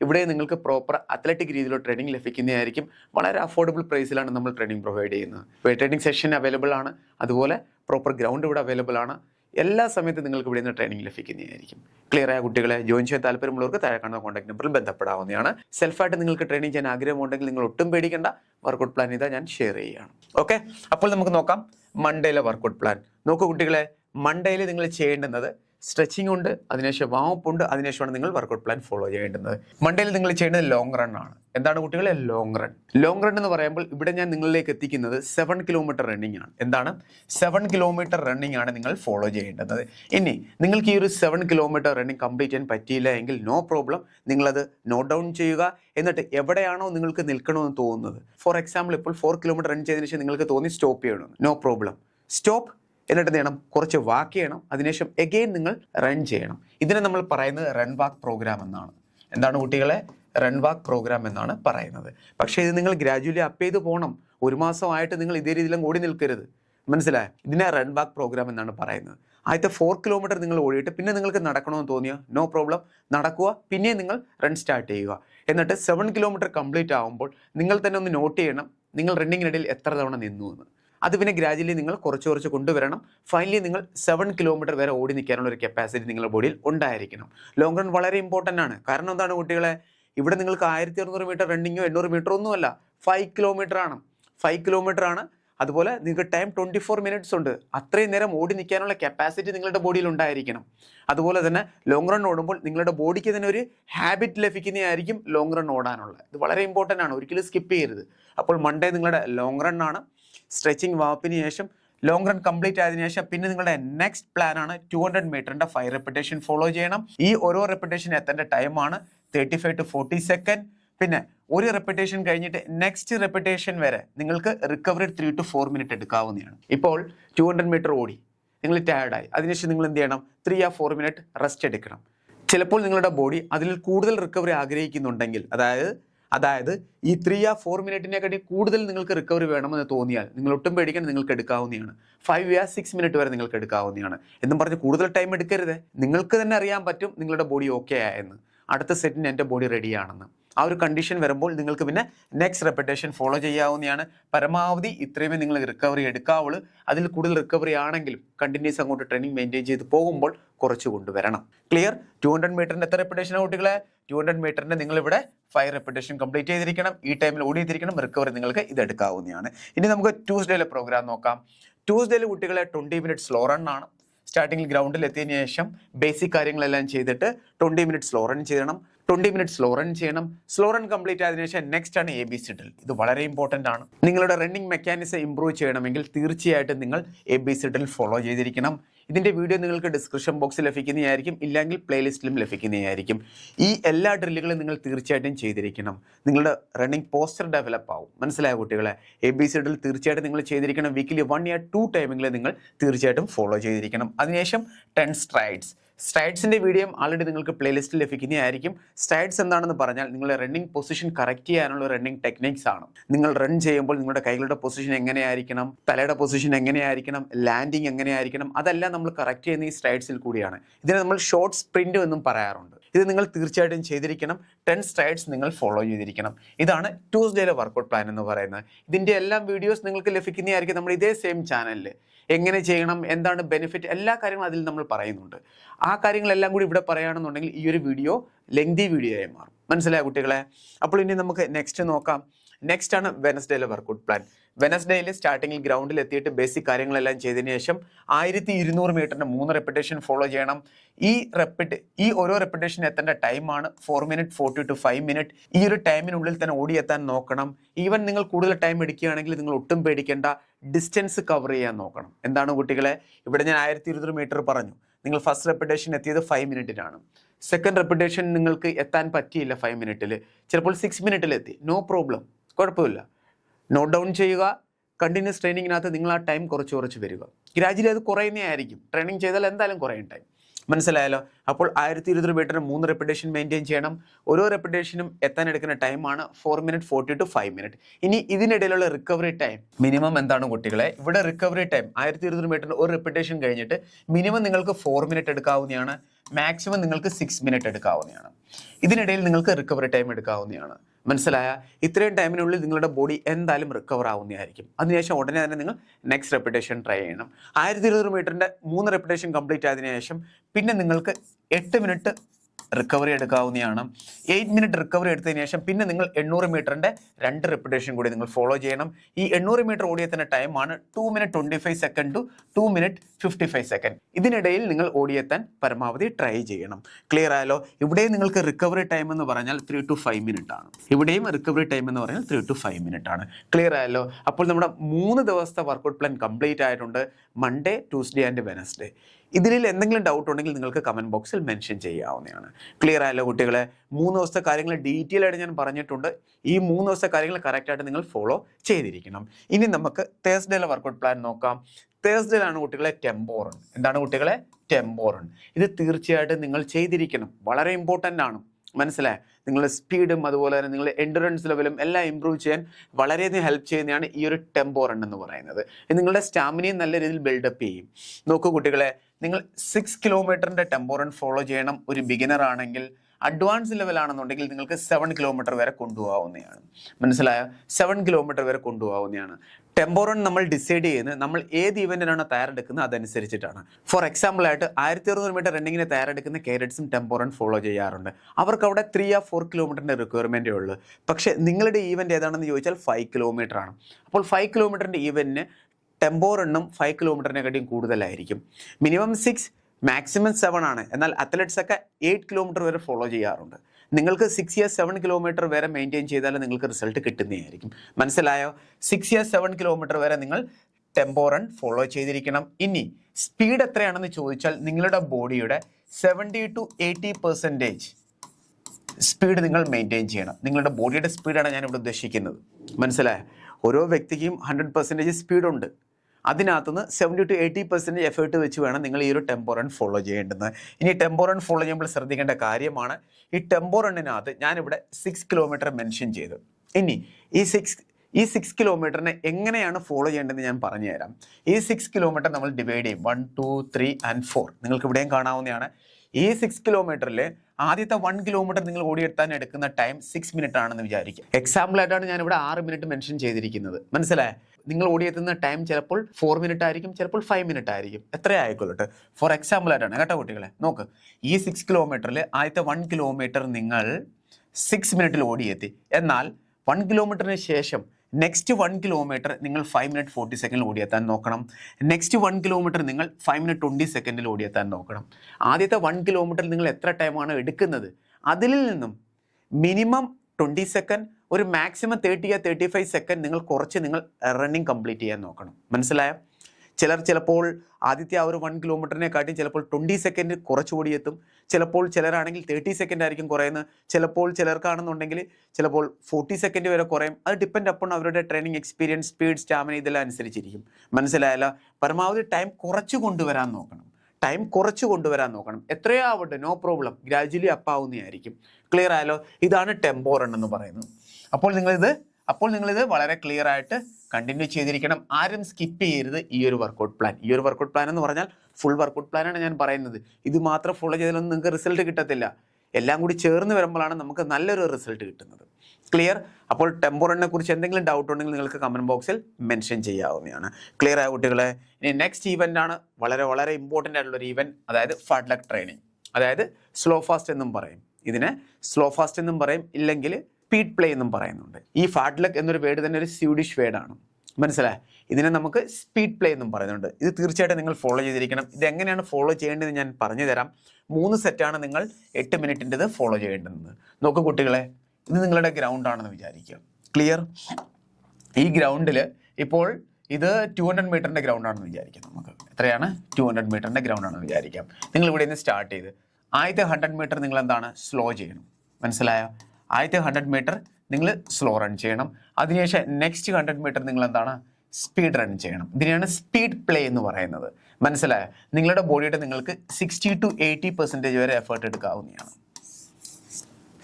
ഇവിടെ നിങ്ങൾക്ക് പ്രോപ്പർ അത്ലറ്റിക് രീതിയിലുള്ള ട്രെയിനിങ് ലഭിക്കുന്നതായിരിക്കും. വളരെ അഫോർഡബിൾ പ്രൈസിലാണ് നമ്മൾ ട്രെയിനിങ് പ്രൊവൈഡ് ചെയ്യുന്നത്. ട്രെയിനിങ് സെഷൻ അവൈലബിൾ ആണ്. അതുപോലെ പ്രോപ്പർ ഗ്രൗണ്ട് ഇവിടെ അവൈലബിൾ ആണ്. എല്ലാ സമയത്തും നിങ്ങൾക്ക് ഇവിടെ നിന്ന് ട്രെയിനിങ് ലഭിക്കുന്നതായിരിക്കും. ക്ലിയർ ആയ കുട്ടികളെ ജോയിൻ ചെയ്യാൻ താല്പര്യമുള്ളവർക്ക് താഴെ കാണുന്ന കോൺടാക്ട് നമ്പറിൽ ബന്ധപ്പെടാവുന്നതാണ്. സെൽഫായിട്ട് നിങ്ങൾക്ക് ട്രെയിനിങ് ചെയ്യാൻ ആഗ്രഹമുണ്ടെങ്കിൽ നിങ്ങൾ ഒട്ടും പേടിക്കേണ്ട. വർക്കൗട്ട് പ്ലാൻ ഇതാ ഞാൻ ഷെയർ ചെയ്യുകയാണ്. ഓക്കെ അപ്പോൾ നമുക്ക് നോക്കാം. മൺഡേയിലെ വർക്കൗട്ട് പ്ലാൻ നോക്കൂ കുട്ടികളെ മൺഡേയിൽ നിങ്ങൾ ചെയ്യേണ്ടുന്നത് സ്ട്രെച്ചിങ് ഉണ്ട് അതിനുശേഷം വാമപ്പ് ഉണ്ട് അതിനുശേഷമാണ് നിങ്ങൾ വർക്കൗട്ട് പ്ലാൻ ഫോളോ ചെയ്യേണ്ടത്. മൺഡേയിൽ നിങ്ങൾ ചെയ്യേണ്ടത് ലോങ് റൺ ആണ്. എന്താണ് കുട്ടികളെ? ലോങ് റൺ ലോങ് റൺ എന്ന് പറയുമ്പോൾ ഇവിടെ ഞാൻ നിങ്ങളിലേക്ക് എത്തിക്കുന്നത് സെവൻ കിലോമീറ്റർ റണ്ണിംഗ് ആണ്. എന്താണ്? സെവൻ കിലോമീറ്റർ റണ്ണിംഗ് ആണ് നിങ്ങൾ ഫോളോ ചെയ്യേണ്ടത്. ഇനി നിങ്ങൾക്ക് ഈ ഒരു സെവൻ കിലോമീറ്റർ റണ്ണിങ് കംപ്ലീറ്റ് ചെയ്യാൻ പറ്റിയില്ല എങ്കിൽ നോ പ്രോബ്ലം നിങ്ങളത് നോട്ട് ഡൗൺ ചെയ്യുക. എന്നിട്ട് എവിടെയാണോ നിങ്ങൾക്ക് നിൽക്കണമെന്ന് തോന്നുന്നത്. ഫോർ എക്സാമ്പിൾ ഇപ്പോൾ ഫോർ കിലോമീറ്റർ റൺ ചെയ്തതിനു ശേഷം നിങ്ങൾക്ക് തോന്നി സ്റ്റോപ്പ് ചെയ്യണം നോ പ്രോബ്ലം സ്റ്റോപ്പ് എന്നിട്ട് ചെയ്യണം? കുറച്ച് വാക്ക് ചെയ്യണം. അതിനുശേഷം എഗെയിൻ നിങ്ങൾ റൺ ചെയ്യണം. ഇതിനെ നമ്മൾ പറയുന്നത് റൺ വാക്ക് പ്രോഗ്രാം എന്നാണ്. എന്താണ് കുട്ടികളെ? റൺ വാക്ക് പ്രോഗ്രാം എന്നാണ് പറയുന്നത്. പക്ഷേ ഇത് നിങ്ങൾ ഗ്രാജുവലി അപ്പ് ചെയ്ത് പോകണം ഒരു മാസമായിട്ട് നിങ്ങൾ ഇതേ രീതിയിലും ഓടി നിൽക്കരുത്. മനസ്സിലായോ? ഇതിനെ റൺ വാക്ക് പ്രോഗ്രാം എന്നാണ് പറയുന്നത്. ആദ്യത്തെ ഫോർ കിലോമീറ്റർ നിങ്ങൾ ഓടിയിട്ട് പിന്നെ നിങ്ങൾക്ക് നടക്കണമെന്ന് തോന്നിയോ? നോ പ്രോബ്ലം നടക്കുക. പിന്നെ നിങ്ങൾ റൺ സ്റ്റാർട്ട് ചെയ്യുക. എന്നിട്ട് സെവൻ കിലോമീറ്റർ കംപ്ലീറ്റ് ആകുമ്പോൾ നിങ്ങൾ തന്നെ ഒന്ന് നോട്ട് ചെയ്യണം. നിങ്ങൾ റണ്ണിങ്ങിനിടയിൽ എത്ര തവണ നിന്നു എന്ന്. അത് പിന്നെ ഗ്രാജുവലി നിങ്ങൾ കുറച്ച് കുറച്ച് കൊണ്ടുവരണം. ഫൈനലി നിങ്ങൾ സെവൻ കിലോമീറ്റർ വരെ ഓടി നിൽക്കാനുള്ള ഒരു കപ്പാസിറ്റി നിങ്ങളുടെ ബോഡിയിൽ ഉണ്ടായിരിക്കണം. ലോങ് റൺ വളരെ ഇമ്പോർട്ടന്റ് ആണ്. കാരണം എന്താണ് കുട്ടികളെ? ഇവിടെ നിങ്ങൾക്ക് ആയിരത്തി അറുന്നൂറ് മീറ്റർ റണ്ണിങ്ങോ എണ്ണൂറ് മീറ്റർ ഒന്നുമല്ല. ഫൈവ് കിലോമീറ്റർ ആണ്. ഫൈവ് കിലോമീറ്റർ ആണ്. അതുപോലെ നിങ്ങൾക്ക് ടൈം ട്വന്റി ഫോർ മിനിറ്റ്സ് ഉണ്ട്. അത്രയും നേരം ഓടി നിൽക്കാനുള്ള കപ്പാസിറ്റി നിങ്ങളുടെ ബോഡിയിൽ ഉണ്ടായിരിക്കണം. അതുപോലെ തന്നെ ലോങ് റൺ ഓടുമ്പോൾ നിങ്ങളുടെ ബോഡിക്ക് തന്നെ ഒരു ഹാബിറ്റ് ലഭിക്കുന്നതായിരിക്കും ലോങ് റൺ ഓടാനുള്ള. ഇത് വളരെ ഇമ്പോർട്ടന്റ് ആണ്. ഒരിക്കലും സ്കിപ്പ് ചെയ്യരുത്. അപ്പോൾ മൺഡേ നിങ്ങളുടെ ലോങ് റൺ ആണ്. സ്ട്രെച്ചിങ് വാപ്പിന് ശേഷം ലോങ് റൺ കംപ്ലീറ്റ് ആയതിനു ശേഷം പിന്നെ നിങ്ങളുടെ നെക്സ്റ്റ് പ്ലാൻ ആണ് ടു ഹൺഡ്രഡ് മീറ്ററിന്റെ ഫൈവ് റെപ്പിറ്റേഷൻ ഫോളോ ചെയ്യണം. ഈ ഓരോ റെപ്പിറ്റേഷൻ എത്തേണ്ട ടൈമാണ് thirty five to forty second പിന്നെ ഒരു റെപ്പിറ്റേഷൻ കഴിഞ്ഞിട്ട് നെക്സ്റ്റ് റെപ്പിറ്റേഷൻ വരെ നിങ്ങൾക്ക് recovery three to four minute എടുക്കാവുന്നതാണ്. ഇപ്പോൾ ടു ഹൺഡ്രഡ് മീറ്റർ ഓടി നിങ്ങൾ ടയർഡായി അതിനുശേഷം നിങ്ങൾ എന്ത് ചെയ്യണം? ത്രീ ആ ഫോർ മിനിറ്റ് റെസ്റ്റ് എടുക്കണം. ചിലപ്പോൾ നിങ്ങളുടെ ബോഡി അതിൽ കൂടുതൽ റിക്കവറി ആഗ്രഹിക്കുന്നുണ്ടെങ്കിൽ അതായത് അതായത് ഈ ത്രീ ആ ഫോർ മിനിറ്റിനെക്കാട്ടി കൂടുതൽ നിങ്ങൾക്ക് റിക്കവറി വേണമെന്ന് തോന്നിയാൽ നിങ്ങൾ ഒട്ടും പേടിക്കാൻ നിങ്ങൾക്ക് എടുക്കാവുന്നതാണ്. ഫൈവ് ആ സിക്സ് മിനിറ്റ് വരെ നിങ്ങൾക്ക് എടുക്കാവുന്നതാണ്. എന്നും പറഞ്ഞ് കൂടുതൽ ടൈം എടുക്കരുത്. നിങ്ങൾക്ക് തന്നെ അറിയാൻ പറ്റും നിങ്ങളുടെ ബോഡി ഓക്കെ ആയെന്ന് അടുത്ത സെറ്റിന് എന്റെ ബോഡി റെഡിയാണെന്ന് ആ ഒരു കണ്ടീഷൻ വരുമ്പോൾ നിങ്ങൾക്ക് പിന്നെ നെക്സ്റ്റ് റെപ്പിറ്റേഷൻ ഫോളോ ചെയ്യാവുന്നതാണ്. പരമാവധി ഇത്രയുമേ നിങ്ങൾ റിക്കവറി എടുക്കാവുള്ളൂ. അതിൽ കൂടുതൽ റിക്കവറി ആണെങ്കിലും കണ്ടിന്യൂസ് അങ്ങോട്ട് ട്രെയിനിങ് മെയിന്റെയിൻ ചെയ്ത് പോകുമ്പോൾ കുറച്ച് കൊണ്ടുവരണം. ക്ലിയർ ടു ഹൺഡ്രഡ് മീറ്ററിന്റെ എത്ര റെപ്പിറ്റേഷനാണ് കുട്ടികളെ? ടു ഹൺഡ്രഡ് നിങ്ങൾ ഇവിടെ ഫയർ റെപ്പിറ്റേഷൻ കംപ്ലീറ്റ് ചെയ്തിരിക്കണം. ഈ ടൈമിൽ ഓടിയിരിക്കണം. റിക്കവറി നിങ്ങൾക്ക് ഇത് എടുക്കാവുന്നതാണ്. ഇനി നമുക്ക് ട്യൂസ്ഡേയിലെ പ്രോഗ്രാം നോക്കാം. ട്യൂസ്ഡേയിൽ കുട്ടികളെ ട്വന്റി മിനിറ്റ് സ്ലോ റൺ ആണ്. സ്റ്റാർട്ടിങ്ങിൽ ഗ്രൗണ്ടിൽ എത്തിയതിനു ശേഷം ബേസിക് കാര്യങ്ങളെല്ലാം ചെയ്തിട്ട് ട്വന്റി മിനിറ്റ് സ്ലോ റൺ ചെയ്യണം. ട്വന്റി മിനിറ്റ് സ്ലോ റൺ ചെയ്യണം. സ്ലോ റൺ കംപ്ലീറ്റ് ആയതിനു ശേഷം നെക്സ്റ്റ് ആണ് എ ബി സി ഡിൽ ഇത് വളരെ ഇമ്പോർട്ടന്റ് ആണ്. നിങ്ങളുടെ റണ്ണിങ് മെക്കാനിസം ഇമ്പ്രൂവ് ചെയ്യണമെങ്കിൽ തീർച്ചയായിട്ടും നിങ്ങൾ A B C drill follow ചെയ്തിരിക്കണം. ഇതിന്റെ വീഡിയോ നിങ്ങൾക്ക് ഡിസ്ക്രിപ്ഷൻ ബോക്സിൽ ലഭിക്കുന്നതായിരിക്കും ഇല്ലെങ്കിൽ പ്ലേലിസ്റ്റിലും ലഭിക്കുന്നതായിരിക്കും. ഈ എല്ലാ ഡ്രില്ലുകളും നിങ്ങൾ തീർച്ചയായിട്ടും ചെയ്തിരിക്കണം. നിങ്ങളുടെ റണ്ണിങ് പോസ്റ്റർ ഡെവലപ്പ് ആവും. മനസ്സിലായ കുട്ടികളെ? എ ബി സി ഡ്രിൽ തീർച്ചയായിട്ടും നിങ്ങൾ ചെയ്തിരിക്കണം. വീക്കിലി വൺ ഇയർ ടു ടൈമിങ്ങിൽ നിങ്ങൾ തീർച്ചയായിട്ടും ഫോളോ ചെയ്തിരിക്കണം. അതിനുശേഷം ടെൻ സ്ട്രൈഡ്സ് സ്ട്രൈഡ്സിന്റെ വീഡിയോ ആൾറെഡി നിങ്ങൾക്ക് പ്ലേലിസ്റ്റിൽ ലഭിക്കുന്നതായിരിക്കും. സ്ട്രൈഡ്സ് എന്താണെന്ന് പറഞ്ഞാൽ നിങ്ങളുടെ റണ്ണിങ് പൊസിഷൻ കറക്റ്റ് ചെയ്യാനുള്ള റണ്ണിങ് ടെക്നിക്സ് ആണ്. നിങ്ങൾ റൺ ചെയ്യുമ്പോൾ നിങ്ങളുടെ കൈകളുടെ പൊസിഷൻ എങ്ങനെയായിരിക്കണം? തലയുടെ പൊസിഷൻ എങ്ങനെയായിരിക്കണം? ലാൻഡിങ് എങ്ങനെയായിരിക്കണം? അതെല്ലാം നമ്മൾ കറക്റ്റ് ചെയ്യുന്ന ഈ സ്ട്രൈഡ്സിൽ കൂടിയാണ്. ഇതിനെ നമ്മൾ ഷോർട്ട് സ്പ്രിന്റ് എന്നും പറയാറുണ്ട്. ഇത് നിങ്ങൾ തീർച്ചയായിട്ടും ചെയ്തിരിക്കണം. ടെൻ സ്ട്രൈഡ്സ് നിങ്ങൾ ഫോളോ ചെയ്തിരിക്കണം. ഇതാണ് ട്യൂസ്ഡേയിലെ വർക്കൗട്ട് പ്ലാൻ എന്ന് പറയുന്നത്. ഇതിന്റെ എല്ലാം വീഡിയോസ് നിങ്ങൾക്ക് ലഭിക്കുന്നതായിരിക്കും നമ്മൾ ഇതേ സെയിം ചാനലിൽ എങ്ങനെ ചെയ്യണം എന്താണ് ബെനിഫിറ്റ് എല്ലാ കാര്യങ്ങളും അതിൽ നമ്മൾ പറയുന്നുണ്ട്. ആ കാര്യങ്ങളെല്ലാം കൂടി ഇവിടെ പറയുകയാണെന്നുണ്ടെങ്കിൽ ഈ ഒരു വീഡിയോ ലെങ്തി വീഡിയോ ആയി മാറും. മനസ്സിലായ കുട്ടികളെ? അപ്പോൾ ഇനി നമുക്ക് നെക്സ്റ്റ് നോക്കാം. നെക്സ്റ്റ് ആണ് വെനസ്ഡേയിലെ വർക്കൗട്ട് പ്ലാൻ വെനസ്ഡേയിൽ സ്റ്റാർട്ടിങ്ങിൽ ഗ്രൗണ്ടിൽ എത്തിയിട്ട് ബേസിക് കാര്യങ്ങളെല്ലാം ചെയ്തതിന് ശേഷം ആയിരത്തി ഇരുന്നൂറ് മീറ്ററിന് മൂന്ന് റെപ്പിറ്റേഷൻ ഫോളോ ചെയ്യണം. ഈ റെപ്പിറ്റ് ഈ ഓരോ റെപ്പിറ്റേഷൻ എത്തേണ്ട ടൈമാണ് four minute forty to five minute ഈ ഒരു ടൈമിനുള്ളിൽ തന്നെ ഓടിയെത്താൻ നോക്കണം. ഈവൻ നിങ്ങൾ കൂടുതൽ ടൈം എടുക്കുകയാണെങ്കിൽ നിങ്ങൾ ഒട്ടും പേടിക്കേണ്ട. ഡിസ്റ്റൻസ് കവർ ചെയ്യാൻ നോക്കണം. എന്താണ് കുട്ടികളെ? ഇവിടെ ഞാൻ ആയിരത്തി ഇരുന്നൂറ് മീറ്റർ പറഞ്ഞു. നിങ്ങൾ ഫസ്റ്റ് റെപ്പിറ്റേഷൻ എത്തിയത് ഫൈവ് മിനിറ്റിനാണ് സെക്കൻഡ് റെപ്പിറ്റേഷൻ നിങ്ങൾക്ക് എത്താൻ പറ്റിയില്ല ഫൈവ് മിനിറ്റിൽ ചിലപ്പോൾ സിക്സ് മിനിറ്റിൽ എത്തി. നോ പ്രോബ്ലം കുഴപ്പമില്ല. നോട്ട് ഡൗൺ ചെയ്യുക. കണ്ടിന്യൂസ് ട്രെയിനിങ്ങിനകത്ത് നിങ്ങൾ ആ ടൈം കുറച്ച് കുറച്ച് വരിക. ഗ്രാജുവലി അത് കുറയുന്നേ ആയിരിക്കും. ട്രെയിനിങ് ചെയ്താൽ എന്തായാലും കുറയും ടൈം മനസ്സിലായല്ലോ? അപ്പോൾ ആയിരത്തി ഇരുന്നൂറ് മീറ്ററിന് മൂന്ന് റെപ്പിറ്റേഷൻ മെയിന്റെയിൻ ചെയ്യണം. ഓരോ റെപ്പിറ്റേഷനും എത്താൻ എടുക്കുന്ന ടൈമാണ് four minute forty to five minute ഇനി ഇതിനിടയിലുള്ള റിക്കവറി ടൈം മിനിമം എന്താണ് കുട്ടികളെ? ഇവിടെ റിക്കവറി ടൈം ആയിരത്തി ഇരുന്നൂറ് മീറ്ററിന് ഒരു റെപ്പിറ്റേഷൻ കഴിഞ്ഞിട്ട് മിനിമം നിങ്ങൾക്ക് ഫോർ മിനിറ്റ് എടുക്കാവുന്നതാണ്. മാക്സിമം നിങ്ങൾക്ക് സിക്സ് മിനിറ്റ് എടുക്കാവുന്നതാണ്. ഇതിനിടയിൽ നിങ്ങൾക്ക് റിക്കവറി ടൈം എടുക്കാവുന്നതാണ്. മനസ്സിലായ? ഇത്രയും ടൈമിനുള്ളിൽ നിങ്ങളുടെ ബോഡി എന്തായാലും റിക്കവർ ആവുന്നതായിരിക്കും. അതിനുശേഷം ഉടനെ തന്നെ നിങ്ങൾ നെക്സ്റ്റ് റെപ്പിറ്റേഷൻ ട്രൈ ചെയ്യണം. ആയിരത്തി ഇരുന്നൂറ് മീറ്ററിന്റെ മൂന്ന് റെപ്പിറ്റേഷൻ കംപ്ലീറ്റ് ആയതിനു ശേഷം പിന്നെ നിങ്ങൾക്ക് എട്ട് മിനിറ്റ് റിക്കവറി എടുക്കാവുന്നതാണ്. എയ്റ്റ് മിനിറ്റ് റിക്കവറി എടുത്തതിന് ശേഷം പിന്നെ നിങ്ങൾ എണ്ണൂറ് മീറ്ററിന്റെ രണ്ട് റെപ്പിറ്റേഷൻ കൂടി നിങ്ങൾ ഫോളോ ചെയ്യണം. ഈ എണ്ണൂറ് മീറ്റർ ഓടിയെത്തുന്ന ടൈമാണ് two minute twenty five second to two minute fifty five second ഇതിനിടയിൽ നിങ്ങൾ ഓടിയെത്താൻ പരമാവധി ട്രൈ ചെയ്യണം. ക്ലിയർ ആയാലോ ഇവിടെയും നിങ്ങൾക്ക് റിക്കവറി ടൈം എന്ന് പറഞ്ഞാൽ ത്രീ ടു ഫൈവ് മിനിറ്റ് ആണ്. ഇവിടെയും റിക്കവറി ടൈം എന്ന് പറഞ്ഞാൽ ത്രീ ടു ഫൈവ് മിനിറ്റ് ആണ്. ക്ലിയർ ആയല്ലോ? അപ്പോൾ നമ്മുടെ മൂന്ന് ദിവസത്തെ വർക്കൗട്ട് പ്ലാൻ കംപ്ലീറ്റ് ആയിട്ടുണ്ട്. മൺഡേ ട്യൂസ്ഡേ ആൻഡ് വെനസ്ഡേ ഇതിൽ എന്തെങ്കിലും ഡൗട്ട് ഉണ്ടെങ്കിൽ നിങ്ങൾക്ക് കമന്റ് ബോക്സിൽ മെൻഷൻ ചെയ്യാവുന്നതാണ്. ക്ലിയർ ആയല്ലോ കുട്ടികളെ? മൂന്ന് ദിവസത്തെ കാര്യങ്ങൾ ഡീറ്റെയിൽ ആയിട്ട് ഞാൻ പറഞ്ഞിട്ടുണ്ട്. ഈ മൂന്ന് ദിവസത്തെ കാര്യങ്ങൾ കറക്റ്റായിട്ട് നിങ്ങൾ ഫോളോ ചെയ്തിരിക്കണം. ഇനി നമുക്ക് തേഴ്സ്ഡേയിലെ വർക്കൗട്ട് പ്ലാൻ നോക്കാം. തേഴ്സ്ഡേയിലാണ് കുട്ടികളെ ടെമ്പോറൺ എന്താണ് കുട്ടികളെ? ടെമ്പോറൺ ഇത് തീർച്ചയായിട്ടും നിങ്ങൾ ചെയ്തിരിക്കണം. വളരെ ഇമ്പോർട്ടന്റ് ആണ്. മനസ്സിലായ? നിങ്ങളുടെ സ്പീഡും അതുപോലെ തന്നെ നിങ്ങളുടെ എൻഡുറൻസ് ലെവലും എല്ലാം ഇമ്പ്രൂവ് ചെയ്യാൻ വളരെയധികം ഹെൽപ്പ് ചെയ്യുന്നതാണ് ഈ ഒരു ടെമ്പോ റൺ എന്ന് പറയുന്നത്. നിങ്ങളുടെ സ്റ്റാമിനയും നല്ല രീതിയിൽ ബിൽഡപ്പ് ചെയ്യും. നോക്കൂ കുട്ടികളെ നിങ്ങൾ സിക്സ് കിലോമീറ്ററിന്റെ ടെമ്പോ റൺ ഫോളോ ചെയ്യണം. ഒരു ബിഗിനർ ആണെങ്കിൽ അഡ്വാൻസ് ലെവലാണെന്നുണ്ടെങ്കിൽ നിങ്ങൾക്ക് സെവൻ കിലോമീറ്റർ വരെ കൊണ്ടുപോകാവുന്നതാണ്. മനസ്സിലായോ? സെവൻ കിലോമീറ്റർ വരെ കൊണ്ടുപോകാവുന്നതാണ്. ടെമ്പോറൺ നമ്മൾ ഡിസൈഡ് ചെയ്യുന്നത് നമ്മൾ ഏത് ഇവന്റിനാണ് തയ്യാറെടുക്കുന്നത് അതനുസരിച്ചിട്ടാണ്. ഫോർ എക്സാമ്പിൾ ആയിട്ട് ആയിരത്തി അറുന്നൂറ് മീറ്റർ റണ്ണിങ്ങിന് തയ്യാറെടുക്കുന്ന കേരറ്റ്സും ടെമ്പോറൺ ഫോളോ ചെയ്യാറുണ്ട്. അവർക്ക് അവിടെ ത്രീ ആ ഫോർ കിലോമീറ്ററിന്റെ റിക്വയർമെന്റേ ഉള്ളൂ. പക്ഷേ നിങ്ങളുടെ ഈവന്റ് ഏതാണെന്ന് ചോദിച്ചാൽ ഫൈവ് കിലോമീറ്റർ ആണ്. അപ്പോൾ ഫൈവ് കിലോമീറ്ററിന്റെ ഈവന്റിന് ടെമ്പോറണ്ണും ഫൈവ് കിലോമീറ്ററിനെക്കാട്ടിയും കൂടുതലായിരിക്കും. മിനിമം സിക്സ് മാക്സിമം സെവൻ ആണ്. എന്നാൽ അത്ലറ്റ്സ് ഒക്കെ എയ്റ്റ് കിലോമീറ്റർ വരെ ഫോളോ ചെയ്യാറുണ്ട്. നിങ്ങൾക്ക് സിക്സ് ഇയർ സെവൻ കിലോമീറ്റർ വരെ മെയിന്റെയിൻ ചെയ്താൽ നിങ്ങൾക്ക് റിസൾട്ട് കിട്ടുന്നതായിരിക്കും. മനസ്സിലായോ? സിക്സ് ഇയർ സെവൻ കിലോമീറ്റർ വരെ നിങ്ങൾ ടെമ്പോ റൺ ഫോളോ ചെയ്തിരിക്കണം. ഇനി സ്പീഡ് എത്രയാണെന്ന് ചോദിച്ചാൽ നിങ്ങളുടെ ബോഡിയുടെ seventy to eighty percentage speed നിങ്ങൾ മെയിന്റെയിൻ ചെയ്യണം. നിങ്ങളുടെ ബോഡിയുടെ സ്പീഡാണ് ഞാൻ ഇവിടെ ഉദ്ദേശിക്കുന്നത്. മനസ്സിലായോ? ഓരോ വ്യക്തിക്കും ഹൺഡ്രഡ് പെർസെന്റേജ് സ്പീഡുണ്ട് അതിനകത്തുനിന്ന് seventy to eighty percentage effort വെച്ച് വേണം നിങ്ങൾ ഈ ഒരു ടെമ്പോ റൺ ഫോളോ ചെയ്യേണ്ടത് ഇനി ടെമ്പോ റൺ ഫോളോ ചെയ്യുമ്പോൾ ശ്രദ്ധിക്കേണ്ട കാര്യമാണ് ഈ ടെമ്പോ റണ്ണിനകത്ത് ഞാനിവിടെ സിക്സ് കിലോമീറ്റർ മെൻഷൻ ചെയ്തു. ഇനി ഈ സിക്സ് ഈ സിക്സ് കിലോമീറ്ററിനെ എങ്ങനെയാണ് ഫോളോ ചെയ്യേണ്ടതെന്ന് ഞാൻ പറഞ്ഞു തരാം ഈ സിക്സ് കിലോമീറ്റർ നമ്മൾ ഡിവൈഡ് ചെയ്യും. One two three and four നിങ്ങൾക്ക് ഇവിടെയും കാണാവുന്നതാണ്. ഈ സിക്സ് കിലോമീറ്ററിൽ ആദ്യത്തെ വൺ കിലോമീറ്റർ നിങ്ങൾ ഓടിയെടുത്താൻ എടുക്കുന്ന ടൈം സിക്സ് മിനിറ്റ് ആണെന്ന് വിചാരിക്കുക. എക്സാമ്പിൾ ആയിട്ടാണ് ഞാൻ ഇവിടെ ആറ് മിനിറ്റ് മെൻഷൻ ചെയ്തിരിക്കുന്നത്. മനസ്സിലായേ? നിങ്ങൾ ഓടിയെത്തുന്ന ടൈം ചിലപ്പോൾ ഫോർ മിനിറ്റ് ആയിരിക്കും ചിലപ്പോൾ ഫൈവ് മിനിറ്റ് ആയിരിക്കും. എത്ര ആയിക്കോട്ടെ ഫോർ എക്സാമ്പിൾ ആയിട്ടാണ്. കേട്ടോ കുട്ടികളെ? നോക്ക്. ഈ സിക്സ് കിലോമീറ്ററിൽ ആദ്യത്തെ വൺ കിലോമീറ്റർ നിങ്ങൾ സിക്സ് മിനിറ്റിൽ ഓടിയെത്തി. എന്നാൽ വൺ കിലോമീറ്ററിന് ശേഷം നെക്സ്റ്റ് വൺ കിലോമീറ്റർ നിങ്ങൾ ഫൈവ് മിനിറ്റ് ഫോർട്ടി സെക്കൻഡിൽ ഓടിയെത്താൻ നോക്കണം. നെക്സ്റ്റ് വൺ കിലോമീറ്റർ നിങ്ങൾ ഫൈവ് മിനിറ്റ് ട്വന്റി സെക്കൻഡിൽ ഓടിയെത്താൻ നോക്കണം. ആദ്യത്തെ വൺ കിലോമീറ്റർ നിങ്ങൾ എത്ര ടൈമാണ് എടുക്കുന്നത്? അതിൽ നിന്നും മിനിമം ട്വന്റി സെക്കൻഡ് ഒരു മാക്സിമം തേർട്ടി ആ തേർട്ടി ഫൈവ് സെക്കൻഡ് നിങ്ങൾ കുറച്ച് നിങ്ങൾ റണ്ണിങ് കംപ്ലീറ്റ് ചെയ്യാൻ നോക്കണം. മനസ്സിലായോ? ചിലർ ചിലപ്പോൾ ആദ്യത്തെ ആ ഒരു വൺ കിലോമീറ്ററിനെക്കാട്ടിയും ചിലപ്പോൾ ട്വന്റി സെക്കൻഡ് കുറച്ചുകൂടി എത്തും. ചിലപ്പോൾ ചിലരാണെങ്കിൽ തേർട്ടി സെക്കൻഡ് ആയിരിക്കും കുറയുന്നത്. ചിലപ്പോൾ ചിലർക്കാണെന്നുണ്ടെങ്കിൽ ചിലപ്പോൾ ഫോർട്ടി സെക്കൻഡ് വരെ കുറയും. അത് ഡിപ്പെൻഡ് അപ്പോൺ അവരുടെ ട്രെയിനിങ് എക്സ്പീരിയൻസ് സ്പീഡ് സ്റ്റാമിന ഇതെല്ലാം അനുസരിച്ചിരിക്കും. മനസ്സിലായല്ലോ? പരമാവധി ടൈം കുറച്ച് കൊണ്ടുവരാൻ നോക്കണം. ടൈം കുറച്ച് കൊണ്ടുവരാൻ നോക്കണം. എത്രയോ ആവട്ടെ നോ പ്രോബ്ലം ഗ്രാജുവലി അപ്പാവുന്നതായിരിക്കും ക്ലിയർ ആയാലോ ഇതാണ് ടെമ്പോറൺ എന്ന് പറയുന്നത്. അപ്പോൾ നിങ്ങളിത് അപ്പോൾ നിങ്ങളിത് വളരെ ക്ലിയർ ആയിട്ട് കണ്ടിന്യൂ ചെയ്തിരിക്കണം. ആരും സ്കിപ്പ് ചെയ്യരുത് ഈ ഒരു വർക്കൗട്ട് പ്ലാൻ ഈ ഒരു വർക്കൗട്ട് പ്ലാൻ എന്ന് പറഞ്ഞാൽ ഫുൾ വർക്കൗട്ട് പ്ലാനാണ് ഞാൻ പറയുന്നത്. ഇത് മാത്രം ഫോളോ ചെയ്താലൊന്നും നിങ്ങൾക്ക് റിസൾട്ട് കിട്ടത്തില്ല. എല്ലാം കൂടി ചേർന്ന് വരുമ്പോഴാണ് നമുക്ക് നല്ലൊരു റിസൾട്ട് കിട്ടുന്നത്. ക്ലിയർ അപ്പോൾ ടെമ്പോറണിനെ കുറിച്ച് എന്തെങ്കിലും ഡൗട്ട് ഉണ്ടെങ്കിൽ നിങ്ങൾക്ക് കമന്റ് ബോക്സിൽ മെൻഷൻ ചെയ്യാവുന്നതാണ്. ക്ലിയർ ആയ കുട്ടികളെ? ഇനി നെക്സ്റ്റ് ഈവന്റ് ആണ് വളരെ വളരെ ഇമ്പോർട്ടന്റ് ആയിട്ടുള്ള ഒരു ഈവന്റ് അതായത് ഫാഡ് ട്രെയിനിങ് അതായത് സ്ലോ ഫാസ്റ്റ് എന്നും പറയും. ഇതിനെ സ്ലോ ഫാസ്റ്റ് എന്നും പറയും. ഇല്ലെങ്കിൽ സ്പീഡ് പ്ലേ എന്നും പറയുന്നുണ്ട്. ഈ ഫാഡ്ലക് എന്നൊരു വേർഡ് തന്നെ ഒരു സ്വീഡിഷ് വേർഡാണ് മനസ്സിലായി? ഇതിനെ നമുക്ക് സ്പീഡ് പ്ലേ എന്നും പറയുന്നുണ്ട്. ഇത് തീർച്ചയായിട്ടും നിങ്ങൾ ഫോളോ ചെയ്തിരിക്കണം. ഇത് എങ്ങനെയാണ് ഫോളോ ചെയ്യേണ്ടതെന്ന് ഞാൻ പറഞ്ഞു തരാം. മൂന്ന് സെറ്റാണ് നിങ്ങൾ എട്ട് മിനിറ്റിന്റെത് ഫോളോ ചെയ്യേണ്ടത് നോക്കൂ കുട്ടികളെ ഇത് നിങ്ങളുടെ ഗ്രൗണ്ട് ആണെന്ന് വിചാരിക്കുക. ക്ലിയർ ഈ ഗ്രൗണ്ടിൽ ഇപ്പോൾ ഇത് ടു ഹൺഡ്രഡ് മീറ്ററിന്റെ ഗ്രൗണ്ടാണെന്ന് വിചാരിക്കാം നമുക്ക്. എത്രയാണ്? ടു ഹൺഡ്രഡ് മീറ്ററിന്റെ ഗ്രൗണ്ടാണെന്ന് വിചാരിക്കാം. നിങ്ങൾ ഇവിടെ നിന്ന് സ്റ്റാർട്ട് ചെയ്ത് ആദ്യത്തെ ഹൺഡ്രഡ് മീറ്റർ നിങ്ങൾ എന്താണ്? സ്ലോ ചെയ്യണം. മനസ്സിലായോ? ആദ്യത്തെ ഹൺഡ്രഡ് മീറ്റർ നിങ്ങൾ സ്ലോ റൺ ചെയ്യണം. അതിനുശേഷം നെക്സ്റ്റ് ഹൺഡ്രഡ് മീറ്റർ നിങ്ങൾ എന്താണ്? സ്പീഡ് റൺ ചെയ്യണം. ഇതിനെയാണ് സ്പീഡ് പ്ലേ എന്ന് പറയുന്നത്. മനസ്സിലായ? നിങ്ങളുടെ ബോഡിയുടെ നിങ്ങൾക്ക് സിക്സ്റ്റി ടു എയ്റ്റി പെർസെന്റേജ് വരെ എഫേർട്ട് എടുക്കാവുന്നതാണ്.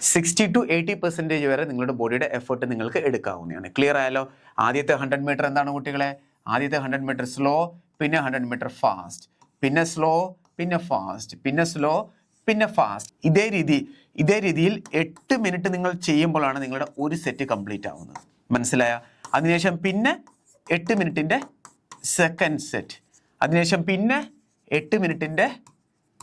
സിക്സ്റ്റി ടു എയ്റ്റി പെർസെന്റേജ് വരെ നിങ്ങളുടെ ബോഡിയുടെ എഫേർട്ട് നിങ്ങൾക്ക് എടുക്കാവുന്നതാണ്. ക്ലിയർ ആയാലോ ആദ്യത്തെ ഹൺഡ്രഡ് മീറ്റർ എന്താണ് കുട്ടികളെ? ആദ്യത്തെ ഹൺഡ്രഡ് മീറ്റർ സ്ലോ പിന്നെ ഹൺഡ്രഡ് മീറ്റർ ഫാസ്റ്റ് പിന്നെ സ്ലോ പിന്നെ ഫാസ്റ്റ് പിന്നെ സ്ലോ പിന്നെ ഫാസ്റ്റ് ഇതേ രീതി ഇതേ രീതിയിൽ എട്ട് മിനിറ്റ് നിങ്ങൾ ചെയ്യുമ്പോഴാണ് നിങ്ങളുടെ ഒരു സെറ്റ് കംപ്ലീറ്റ് ആവുന്നത്. മനസ്സിലായ? അതിനുശേഷം പിന്നെ എട്ട് മിനിറ്റിന്റെ സെക്കൻഡ് സെറ്റ് അതിനുശേഷം പിന്നെ എട്ട് മിനിറ്റിന്റെ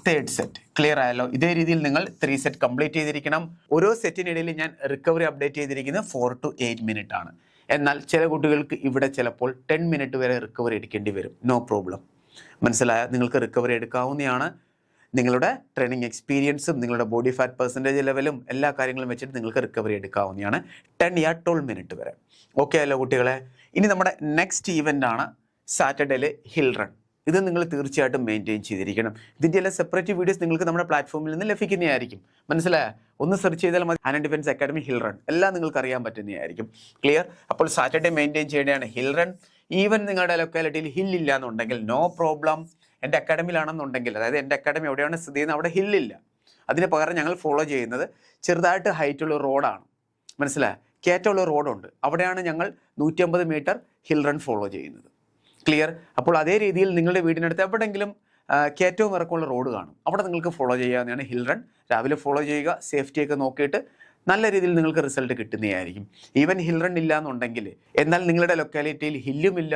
തേർഡ് സെറ്റ് ക്ലിയർ ആയല്ലോ? ഇതേ രീതിയിൽ നിങ്ങൾ ത്രീ സെറ്റ് കംപ്ലീറ്റ് ചെയ്തിരിക്കണം. ഓരോ സെറ്റിനിടയിൽ ഞാൻ റിക്കവറി അപ്ഡേറ്റ് ചെയ്തിരിക്കുന്നത് ഫോർ ടു എയ്റ്റ് മിനിറ്റ് ആണ്. എന്നാൽ ചില കുട്ടികൾക്ക് ഇവിടെ ചിലപ്പോൾ ടെൻ മിനിറ്റ് വരെ റിക്കവറി എടുക്കേണ്ടി വരും. നോ പ്രോബ്ലം മനസ്സിലായ? നിങ്ങൾക്ക് റിക്കവറി എടുക്കാവുന്നതാണ്. നിങ്ങളുടെ ട്രെയിനിങ് എക്സ്പീരിയൻസും നിങ്ങളുടെ ബോഡി ഫാറ്റ് പെർസെന്റേജ് ലെവലും എല്ലാ കാര്യങ്ങളും വെച്ചിട്ട് നിങ്ങൾക്ക് റിക്കവറി എടുക്കാവുന്നതാണ്. ടെൻ യാ ട്വൽവ് മിനിറ്റ് വരെ. ഓക്കെ അല്ലോ കുട്ടികളെ? ഇനി നമ്മുടെ നെക്സ്റ്റ് ഈവന്റ് ആണ് സാറ്റർഡേയിലെ ഹിൽ റൺ ഇത് നിങ്ങൾ തീർച്ചയായിട്ടും മെയിന്റെയിൻ ചെയ്തിരിക്കണം. ഇതിന്റെ എല്ലാ സെപ്പറേറ്റ് വീഡിയോസ് നിങ്ങൾക്ക് നമ്മുടെ പ്ലാറ്റ്ഫോമിൽ നിന്ന് ലഭിക്കുന്നതായിരിക്കും. മനസ്സിലായ? ഒന്ന് സെർച്ച് ചെയ്താൽ മതി. And defence academy hill run എല്ലാം നിങ്ങൾക്ക് അറിയാൻ പറ്റുന്നതായിരിക്കും. ക്ലിയർ അപ്പോൾ സാറ്റർഡേ മെയിന്റെയിൻ ചെയ്യേണ്ടതാണ് ഹിൽ റൺ ഈവൻ നിങ്ങളുടെ ലൊക്കാലിറ്റിയിൽ ഹിൽ ഇല്ല എന്നുണ്ടെങ്കിൽ നോ പ്രോബ്ലം എന്റെ അക്കാഡമിയിലാണെന്നുണ്ടെങ്കിൽ അതായത് എന്റെ അക്കാഡമി എവിടെയാണ് സ്ഥിതി ചെയ്യുന്നത്? അവിടെ ഹില്ലില്ല. അതിന് പകരം ഞങ്ങൾ ഫോളോ ചെയ്യുന്നത് ചെറുതായിട്ട് ഹൈറ്റുള്ള റോഡാണ്. മനസ്സിലായ? കയറ്റമുള്ള റോഡുണ്ട്. അവിടെയാണ് ഞങ്ങൾ നൂറ്റമ്പത് മീറ്റർ ഹിൽ റൺ ഫോളോ ചെയ്യുന്നത്. ക്ലിയർ അപ്പോൾ അതേ രീതിയിൽ നിങ്ങളുടെ വീടിനടുത്ത് എവിടെയെങ്കിലും കയറ്റവും ഇറക്കമുള്ള റോഡ് കാണും. അവിടെ നിങ്ങൾക്ക് ഫോളോ ചെയ്യാവുന്നതാണ് ഹിൽ റൺ. രാവിലെ ഫോളോ ചെയ്യുക സേഫ്റ്റിയൊക്കെ നോക്കിയിട്ട് നല്ല രീതിയിൽ നിങ്ങൾക്ക് റിസൾട്ട് കിട്ടുന്നതായിരിക്കും. ഈവൻ ഹിൽ റൺ ഇല്ല എന്നുണ്ടെങ്കിൽ എന്നാൽ നിങ്ങളുടെ ലൊക്കാലിറ്റിയിൽ ഹില്ലുമില്ല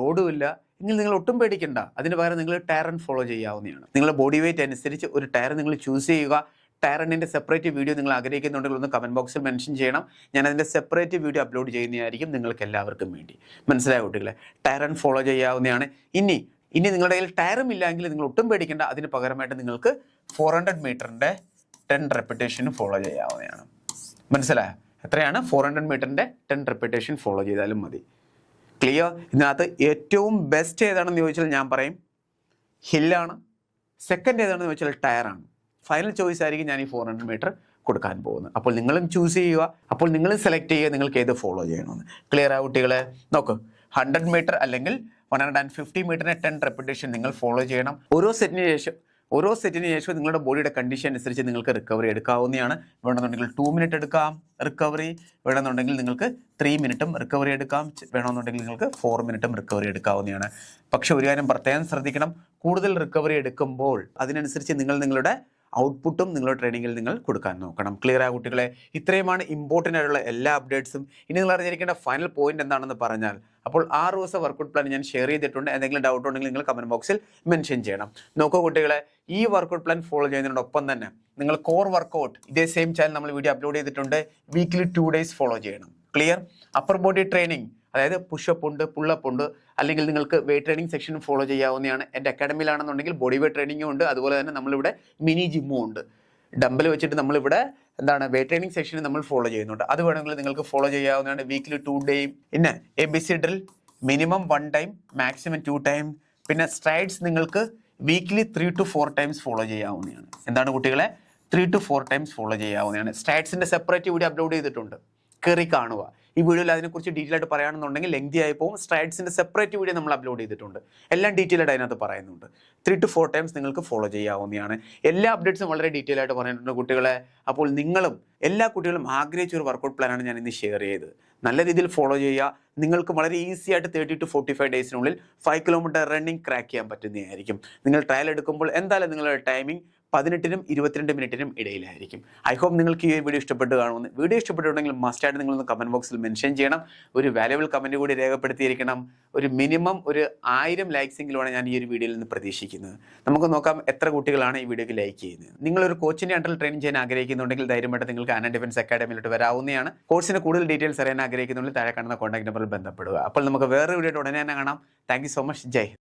റോഡും ഇല്ല എങ്കിൽ നിങ്ങൾ ഒട്ടും പേടിക്കണ്ട. അതിന് പകരം നിങ്ങൾ ടയർ റൺ ഫോളോ ചെയ്യാവുന്നതാണ്. നിങ്ങളുടെ ബോഡി വെയിറ്റ് അനുസരിച്ച് ഒരു ടയർ നിങ്ങൾ ചൂസ് ചെയ്യുക. ടയർ റണ്ണിന്റെ സെപ്പറേറ്റ് വീഡിയോ നിങ്ങൾ ആഗ്രഹിക്കുന്നുണ്ടെങ്കിൽ ഒന്ന് കമന്റ് ബോക്സിൽ മെൻഷൻ ചെയ്യണം. ഞാൻ അതിന്റെ സെപ്പറേറ്റ് വീഡിയോ അപ്ലോഡ് ചെയ്യുന്നതായിരിക്കും നിങ്ങൾക്ക് എല്ലാവർക്കും വേണ്ടി. മനസ്സിലായ കുട്ടികളെ? ടയർ റൺ ഫോളോ ചെയ്യാവുന്നതാണ്. ഇനി ഇനി നിങ്ങളുടെ കയ്യിൽ ടയറും ഇല്ലെങ്കിൽ നിങ്ങൾ ഒട്ടും പേടിക്കേണ്ട. അതിന് പകരമായിട്ട് നിങ്ങൾക്ക് ഫോർ ഹൺഡ്രഡ് മീറ്ററിന്റെ ടെൻ റെപ്പിറ്റേഷൻ ഫോളോ ചെയ്യാവുന്നതാണ്. മനസ്സിലായോ? എത്രയാണ്? ഫോർ ഹൺഡ്രഡ് മീറ്ററിന്റെ ടെൻ റെപ്പിറ്റേഷൻ ഫോളോ ചെയ്താലും മതി. ക്ലിയർ ഇതിനകത്ത് ഏറ്റവും ബെസ്റ്റ് ഏതാണെന്ന് ചോദിച്ചാൽ ഞാൻ പറയും ഹില്ലാണ് സെക്കൻഡ് ഏതാണെന്ന് ചോദിച്ചാൽ ടയറാണ് ഫൈനൽ ചോയ്സ് ആയിരിക്കും ഞാൻ ഈ ഫോർ ഹൺഡ്രഡ് മീറ്റർ കൊടുക്കാൻ പോകുന്നത്. അപ്പോൾ നിങ്ങളും ചൂസ് ചെയ്യുക. അപ്പോൾ നിങ്ങളും സെലക്ട് ചെയ്യുക നിങ്ങൾക്ക് ഏത് ഫോളോ ചെയ്യണമെന്ന്. ക്ലിയർ ആ കുട്ടികളെ? നോക്ക്. ഹൺഡ്രഡ് മീറ്റർ അല്ലെങ്കിൽ വൺ ഹൺഡ്രഡ് ആൻഡ് ഫിഫ്റ്റി മീറ്ററിന് ടെൻ റെപ്പിറ്റേഷൻ നിങ്ങൾ ഫോളോ ചെയ്യണം. ഓരോ സെറ്റിന് ശേഷം ഓരോ സെറ്റിന് ശേഷം നിങ്ങളുടെ ബോഡിയുടെ കണ്ടീഷൻ അനുസരിച്ച് നിങ്ങൾക്ക് റിക്കവറി എടുക്കാവുന്നതാണ്. വേണമെന്നുണ്ടെങ്കിൽ ടു മിനിറ്റ് എടുക്കാം റിക്കവറി വേണമെന്നുണ്ടെങ്കിൽ നിങ്ങൾക്ക് ത്രീ മിനിറ്റും റിക്കവറി എടുക്കാം. വേണമെന്നുണ്ടെങ്കിൽ നിങ്ങൾക്ക് ഫോർ മിനിറ്റും റിക്കവറി എടുക്കാവുന്നതാണ്. പക്ഷേ ഒരു കാര്യം പ്രത്യേകം ശ്രദ്ധിക്കണം. കൂടുതൽ റിക്കവറി എടുക്കുമ്പോൾ അതിനനുസരിച്ച് നിങ്ങൾ നിങ്ങളുടെ ഔട്ട്പുട്ടും നിങ്ങളുടെ ട്രെയിനിങ്ങിൽ നിങ്ങൾ കൊടുക്കാൻ നോക്കണം. ക്ലിയർ ആ കുട്ടികളെ? ഇത്രയുമാണ് ഇമ്പോർട്ടന്റ് ആയിട്ടുള്ള എല്ലാ അപ്ഡേറ്റ്സും ഇനി നിങ്ങൾ അറിഞ്ഞിരിക്കേണ്ട ഫൈനൽ പോയിന്റ് എന്താണെന്ന് പറഞ്ഞാൽ അപ്പോൾ ആറ് ദിവസം വർക്ക്ഔട്ട് പ്ലാൻ ഞാൻ ഷെയർ ചെയ്തിട്ടുണ്ട്. എന്തെങ്കിലും ഡൗട്ട് ഉണ്ടെങ്കിൽ നിങ്ങൾ കമന്റ് ബോക്സിൽ മെൻഷൻ ചെയ്യണം. നോക്കൂ കുട്ടികളെ ഈ വർക്കൗട്ട് പ്ലാൻ ഫോളോ ചെയ്യുന്നതിനോടൊപ്പം തന്നെ നിങ്ങൾ കോർ വർക്കൗട്ട് ഇതേ സെയിം ചാനൽ നമ്മൾ വീഡിയോ അപ്ലോഡ് ചെയ്തിട്ടുണ്ട്. വീക്കിലി ടു ഡേയ്സ് ഫോളോ ചെയ്യണം. ക്ലിയർ അപ്പർ ബോഡി ട്രെയിനിങ് അതായത് പുഷപ്പ് ഉണ്ട് പുള്ളപ്പ് ഉണ്ട്. അല്ലെങ്കിൽ നിങ്ങൾക്ക് വെയിറ്റ് ട്രെയിനിങ് സെക്ഷനും ഫോളോ ചെയ്യാവുന്നതാണ്. എന്റെ അക്കാഡമിയിലാണെന്നുണ്ടെങ്കിൽ ബോഡി വെയിറ്റ് ട്രെയിനിങ്ങും ഉണ്ട്. അതുപോലെ തന്നെ നമ്മളിവിടെ മിനി ജിമ്മും ഉണ്ട്. ഡമ്പൽ വെച്ചിട്ട് നമ്മളിവിടെ എന്താണ് വെയിറ്റ് ട്രെയിനിങ് സെക്ഷൻ നമ്മൾ ഫോളോ ചെയ്യുന്നുണ്ട്. അത് വേണമെങ്കിൽ നിങ്ങൾക്ക് ഫോളോ ചെയ്യാവുന്നതാണ്. വീക്കിലി ടു ഡേയും പിന്നെ A B C drill minimum one time maximum two time പിന്നെ സ്ട്രൈഡ്സ് നിങ്ങൾക്ക് weekly three to four times follow ചെയ്യാവുന്നതാണ്. എന്താണ് കുട്ടികളെ? Three to four times follow ചെയ്യാവുന്നതാണ്. സ്റ്റാറ്റ്സിന്റെ സെപ്പറേറ്റ് വീഡിയോ അപ്ലോഡ് ചെയ്തിട്ടുണ്ട്. കയറി കാണുക. ഈ വീഡിയോയിൽ അതിനെക്കുറിച്ച് ഡീറ്റെയിൽ ആയിട്ട് പറയുകയാണെന്നുണ്ടെങ്കിൽ ലെങ്തി ആയി പോകും. സ്ട്രൈഡ്സിന്റെ സെപ്പറേറ്റ് വീഡിയോ നമ്മൾ അപ്ലോഡ് ചെയ്തിട്ടുണ്ട്. എല്ലാം ഡീറ്റെയിൽ ആയിട്ട് അതിനകത്ത് പറയുന്നുണ്ട്. ത്രീ ടു ഫോർ ടൈംസ് നിങ്ങൾക്ക് ഫോളോ ചെയ്യാവുന്നതാണ്. എല്ലാ അപ്ഡേറ്റ്സും വളരെ ഡീറ്റെയിൽ ആയിട്ട് പറഞ്ഞിട്ടുണ്ട് കുട്ടികളെ. അപ്പോൾ നിങ്ങളും എല്ലാ കുട്ടികളും ആഗ്രഹിച്ച ഒരു വർക്കൗട്ട് പ്ലാനാണ് ഞാൻ ഇന്ന് ഷെയർ ചെയ്തത്. നല്ല രീതിയിൽ ഫോളോ ചെയ്യുക. നിങ്ങൾക്ക് വളരെ ഈസി ആയിട്ട് തേർട്ടി ടു ഫോർട്ടി ഫൈവ് ഡേയ്സിനുള്ളിൽ ഫൈവ് കിലോമീറ്റർ റണ്ണിങ് ക്രാക്ക് ചെയ്യാൻ പറ്റുന്നതായിരിക്കും. നിങ്ങൾ ട്രയൽ എടുക്കുമ്പോൾ എന്തായാലും നിങ്ങളുടെ ടൈമിംഗ് പതിനെട്ടിനും ഇരുപത്തിരണ്ട് മിനിറ്റിനും ഇടയിലായിരിക്കും. ഐ ഹോപ്പ് നിങ്ങൾക്ക് ഈ വീഡിയോ ഇഷ്ടപ്പെട്ട് കാണുമെന്ന്. വീഡിയോ ഇഷ്ടപ്പെട്ടിട്ടുണ്ടെങ്കിൽ മസ്റ്റായിട്ട് നിങ്ങളൊന്ന് കമന്റ് ബോക്സിൽ മെൻഷൻ ചെയ്യണം. ഒരു വാല്യുബിൾ കമന്റ് കൂടി രേഖപ്പെടുത്തിയിരിക്കണം. ഒരു മിനിമം ഒരു ആയിരം ലൈക്സെങ്കിലുമാണ് ഞാൻ ഈ ഒരു വീഡിയോയിൽ നിന്ന് പ്രതീക്ഷിക്കുന്നത്. നമുക്ക് നോക്കാം എത്ര കുട്ടികളാണ് ഈ വീഡിയോക്ക് ലൈക്ക് ചെയ്യുന്നത്. നിങ്ങളൊരു കോച്ചിന്റെ അണ്ടറിൽ ട്രെയിൻ ചെയ്യാൻ ആഗ്രഹിക്കുന്നുണ്ടെങ്കിൽ ധൈര്യമായിട്ട് നിങ്ങൾക്ക് ആന ഡിഫൻസ് അക്കാഡമിയിലോട്ട് വരാവുന്നതാണ്. കോഴ്സിന് കൂടുതൽ ഡീറ്റെയിൽസ് അറിയാൻ ആഗ്രഹിക്കുന്നുണ്ടെങ്കിൽ താഴെ കാണുന്ന കോൺടാക്ട് നമ്പറിൽ ബന്ധപ്പെടുക. അപ്പോൾ നമുക്ക് വേറെ വീഡിയോ ഉടനെ തന്നെ കാണാം. താങ്ക് സോ മച്ച് ജയ്